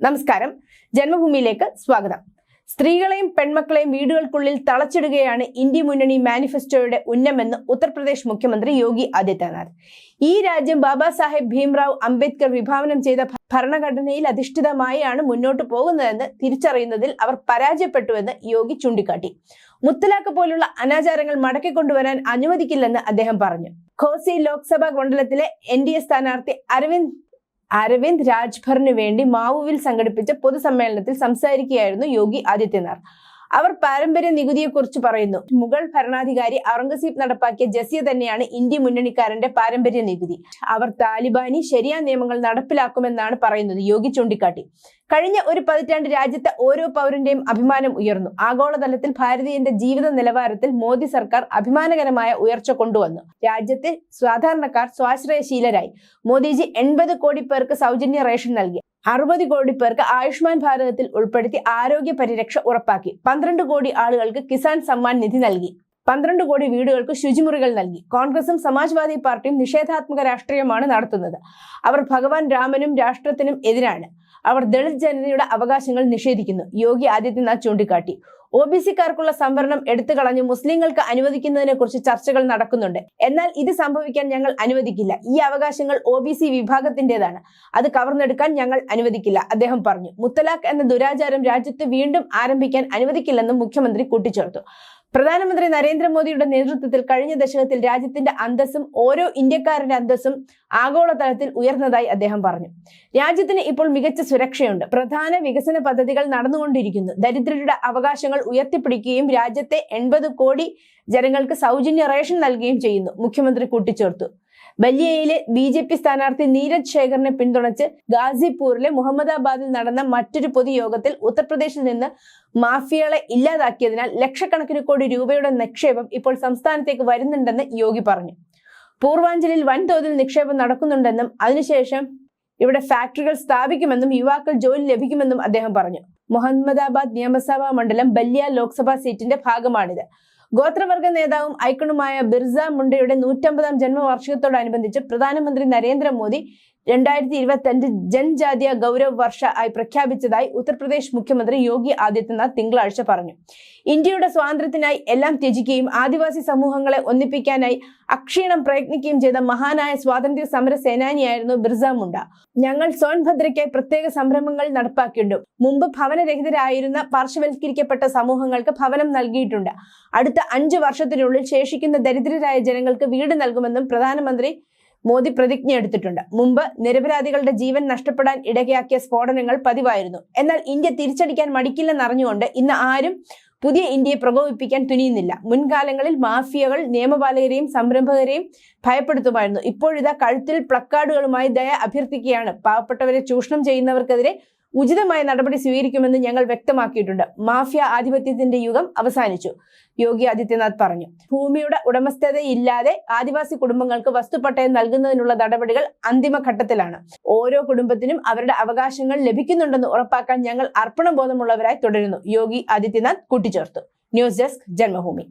നമസ്കാരം. ജന്മഭൂമിയിലേക്ക് സ്വാഗതം. സ്ത്രീകളെയും പെൺമക്കളെയും വീടുകൾക്കുള്ളിൽ തളച്ചിടുകയാണ് ഇന്ത്യ മുന്നണി മാനിഫെസ്റ്റോയുടെ ഉന്നമെന്ന് ഉത്തർപ്രദേശ് മുഖ്യമന്ത്രി യോഗി ആദിത്യനാഥ്. ഈ രാജ്യം ബാബാ സാഹേബ് ഭീംറാവ് അംബേദ്കർ വിഭാവനം ചെയ്ത ഭരണഘടനയിൽ അധിഷ്ഠിതമായാണ് മുന്നോട്ട് പോകുന്നതെന്ന് തിരിച്ചറിയുന്നതിൽ അവർ പരാജയപ്പെട്ടുവെന്ന് യോഗി ചൂണ്ടിക്കാട്ടി. മുത്തലാഖ് പോലുള്ള അനാചാരങ്ങൾ മടക്കിക്കൊണ്ടുവരാൻ അനുവദിക്കില്ലെന്ന് അദ്ദേഹം പറഞ്ഞു. ഖോസി ലോക്സഭാ മണ്ഡലത്തിലെ എൻ ഡി എ സ്ഥാനാർത്ഥി അരവിന്ദ് അരവിന്ദ് രാജ്ഭറിന് വേണ്ടി മാവുവിൽ സംഘടിപ്പിച്ച പൊതുസമ്മേളനത്തിൽ സംസാരിക്കുകയായിരുന്നു യോഗി ആദിത്യനാഥ്. അവർ പാരമ്പര്യ നികുതിയെക്കുറിച്ച് പറയുന്നു. മുഗൾ ഭരണാധികാരി ഔറംഗസീബ് നടപ്പാക്കിയ ജസിയ തന്നെയാണ് ഇന്ത്യ മുന്നണിക്കാരന്റെ പാരമ്പര്യ നികുതി. അവർ താലിബാനി ശരിയാ നിയമങ്ങൾ നടപ്പിലാക്കുമെന്നാണ് പറയുന്നത് യോഗി ചൂണ്ടിക്കാട്ടി. കഴിഞ്ഞ ഒരു പതിറ്റാണ്ട് രാജ്യത്തെ ഓരോ പൗരന്റെയും അഭിമാനം ഉയർന്നു. ആഗോളതലത്തിൽ ഭാരതീയന്റെ ജീവിത നിലവാരത്തിൽ മോദി സർക്കാർ അഭിമാനകരമായ ഉയർച്ച കൊണ്ടുവന്നു. രാജ്യത്തെ സാധാരണക്കാർ സ്വാശ്രയശീലരായി. മോദിജി എൺപത് കോടി പേർക്ക് സൗജന്യ റേഷൻ നൽകി. അറുപത് കോടി പേർക്ക് ആയുഷ്മാൻ ഭാരതത്തിൽ ഉൾപ്പെടുത്തി ആരോഗ്യ പരിരക്ഷ ഉറപ്പാക്കി. പന്ത്രണ്ട് കോടി ആളുകൾക്ക് കിസാൻ സമ്മാൻ നിധി നൽകി. പന്ത്രണ്ട് കോടി വീടുകൾക്ക് ശുചിമുറികൾ നൽകി. കോൺഗ്രസും സമാജ്വാദി പാർട്ടിയും നിഷേധാത്മക രാഷ്ട്രീയമാണ് നടത്തുന്നത്. അവർ ഭഗവാൻ രാമനും രാഷ്ട്രത്തിനും എതിരാണ്. അവർ ദളിത് ജനതയുടെ അവകാശങ്ങൾ നിഷേധിക്കുന്നു. യോഗി ആദിത്യനാഥ് ചൂണ്ടിക്കാട്ടി. ഒ ബി സിക്കാർക്കുള്ള സംവരണം എടുത്തു കളഞ്ഞ് മുസ്ലിങ്ങൾക്ക് അനുവദിക്കുന്നതിനെ കുറിച്ച് ചർച്ചകൾ നടക്കുന്നുണ്ട്. എന്നാൽ ഇത് സംഭവിക്കാൻ ഞങ്ങൾ അനുവദിക്കില്ല. ഈ അവകാശങ്ങൾ ഒ ബി സി വിഭാഗത്തിന്റേതാണ് അത് കവർന്നെടുക്കാൻ ഞങ്ങൾ അനുവദിക്കില്ല അദ്ദേഹം പറഞ്ഞു. മുത്തലാഖ് എന്ന ദുരാചാരം രാജ്യത്ത് വീണ്ടും ആരംഭിക്കാൻ അനുവദിക്കില്ലെന്നും മുഖ്യമന്ത്രി കൂട്ടിച്ചേർത്തു. പ്രധാനമന്ത്രി നരേന്ദ്രമോദിയുടെ നേതൃത്വത്തിൽ കഴിഞ്ഞ ദശകത്തിൽ രാജ്യത്തിന്റെ അന്തസ്സും ഓരോ ഇന്ത്യക്കാരന്റെ അന്തസ്സും ആഗോളതലത്തിൽ ഉയർന്നതായി അദ്ദേഹം പറഞ്ഞു. രാജ്യത്തിന് ഇപ്പോൾ മികച്ച സുരക്ഷയുണ്ട്. പ്രധാന വികസന പദ്ധതികൾ നടന്നുകൊണ്ടിരിക്കുന്നു. ദരിദ്രരുടെ അവകാശങ്ങൾ ഉയർത്തിപ്പിടിക്കുകയും രാജ്യത്തെ എൺപത് കോടി ജനങ്ങൾക്ക് സൗജന്യ റേഷൻ നൽകുകയും ചെയ്യുന്നു. മുഖ്യമന്ത്രി കൂട്ടിച്ചേർത്തു. ബല്യയിലെ ബി ജെ പി സ്ഥാനാർത്ഥി നീരജ് ശേഖറിനെ പിന്തുണച്ച് ഗാസിപൂരിലെ മുഹമ്മദാബാദിൽ നടന്ന മറ്റൊരു പൊതുയോഗത്തിൽ ഉത്തർപ്രദേശിൽ നിന്ന് മാഫിയകളെ ഇല്ലാതാക്കിയതിനാൽ ലക്ഷക്കണക്കിന് കോടി രൂപയുടെ നിക്ഷേപം ഇപ്പോൾ സംസ്ഥാനത്തേക്ക് വരുന്നുണ്ടെന്ന് യോഗി പറഞ്ഞു. പൂർവാഞ്ചലിൽ വൻതോതിൽ നിക്ഷേപം നടക്കുന്നുണ്ടെന്നും അതിനുശേഷം ഇവിടെ ഫാക്ടറികൾ സ്ഥാപിക്കുമെന്നും യുവാക്കൾ ജോലി ലഭിക്കുമെന്നും അദ്ദേഹം പറഞ്ഞു. മുഹമ്മദാബാദ് നിയമസഭാ മണ്ഡലം ബല്ലിയ ലോക്സഭാ സീറ്റിന്റെ ഭാഗമാണിത്. ഗോത്രവർഗ നേതാവും ഐക്കണുമായ ബിർസ മുണ്ടയുടെ നൂറ്റമ്പതാം ജന്മവാർഷികത്തോടനുബന്ധിച്ച് പ്രധാനമന്ത്രി നരേന്ദ്രമോദി രണ്ടായിരത്തി ഇരുപത്തി അഞ്ച് ജൻജാതീയ ഗൗരവ് വർഷ ആയി പ്രഖ്യാപിച്ചതായി ഉത്തർപ്രദേശ് മുഖ്യമന്ത്രി യോഗി ആദിത്യനാഥ് തിങ്കളാഴ്ച പറഞ്ഞു. ഇന്ത്യയുടെ സ്വാതന്ത്ര്യത്തിനായി എല്ലാം ത്യജിക്കുകയും ആദിവാസി സമൂഹങ്ങളെ ഒന്നിപ്പിക്കാനായി അക്ഷീണം പ്രയത്നിക്കുകയും ചെയ്ത മഹാനായ സ്വാതന്ത്ര്യ സമര സേനാനിയായിരുന്നു ബിർസ മുണ്ട. ഞങ്ങൾ സോൻഭദ്രയ്ക്കായി പ്രത്യേക സംരംഭങ്ങൾ നടപ്പാക്കിയിട്ടുണ്ട്. മുമ്പ് ഭവനരഹിതരായിരുന്ന പാർശ്വവൽക്കരിക്കപ്പെട്ട സമൂഹങ്ങൾക്ക് ഭവനം നൽകിയിട്ടുണ്ട്. അടുത്ത അഞ്ചു വർഷത്തിനുള്ളിൽ ശേഷിക്കുന്ന ദരിദ്രരായ ജനങ്ങൾക്ക് വീട് നൽകുമെന്നും പ്രധാനമന്ത്രി മോദി പ്രതിജ്ഞ എടുത്തിട്ടുണ്ട്. മുമ്പ് നിരപരാധികളുടെ ജീവൻ നഷ്ടപ്പെടാൻ ഇടയാക്കിയ സ്ഫോടനങ്ങൾ പതിവായിരുന്നു. എന്നാൽ ഇന്ത്യ തിരിച്ചടിക്കാൻ മടിക്കില്ലെന്നറിഞ്ഞുകൊണ്ട് ഇന്ന് ആരും പുതിയ ഇന്ത്യയെ പ്രകോപിപ്പിക്കാൻ തുനിയുന്നില്ല. മുൻകാലങ്ങളിൽ മാഫിയകൾ നിയമപാലകരെയും സംരംഭകരെയും ഭയപ്പെടുത്തുമായിരുന്നു. ഇപ്പോഴിതാ കഴുത്തിൽ പ്ലക്കാർഡുകളുമായി ദയ അഭ്യർത്ഥിക്കുകയാണ്. പാവപ്പെട്ടവരെ ചൂഷണം ചെയ്യുന്നവർക്കെതിരെ ഉചിതമായ നടപടി സ്വീകരിക്കുമെന്ന് ഞങ്ങൾ വ്യക്തമാക്കിയിട്ടുണ്ട്. മാഫിയ ആധിപത്യത്തിന്റെ യുഗം അവസാനിച്ചു. യോഗി ആദിത്യനാഥ് പറഞ്ഞു ഭൂമിയുടെ ഉടമസ്ഥതയില്ലാതെ ആദിവാസി കുടുംബങ്ങൾക്ക് വസ്തുപട്ടയം നൽകുന്നതിനുള്ള നടപടികൾ അന്തിമഘട്ടത്തിലാണ്. ഓരോ കുടുംബത്തിനും അവരുടെ അവകാശങ്ങൾ ലഭിക്കുന്നുണ്ടെന്ന് ഉറപ്പാക്കാൻ ഞങ്ങൾ അർപ്പണബോധമുള്ളവരായി തുടരുന്നു യോഗി ആദിത്യനാഥ് കൂട്ടിച്ചേർത്തു. News desk Janmabhumi.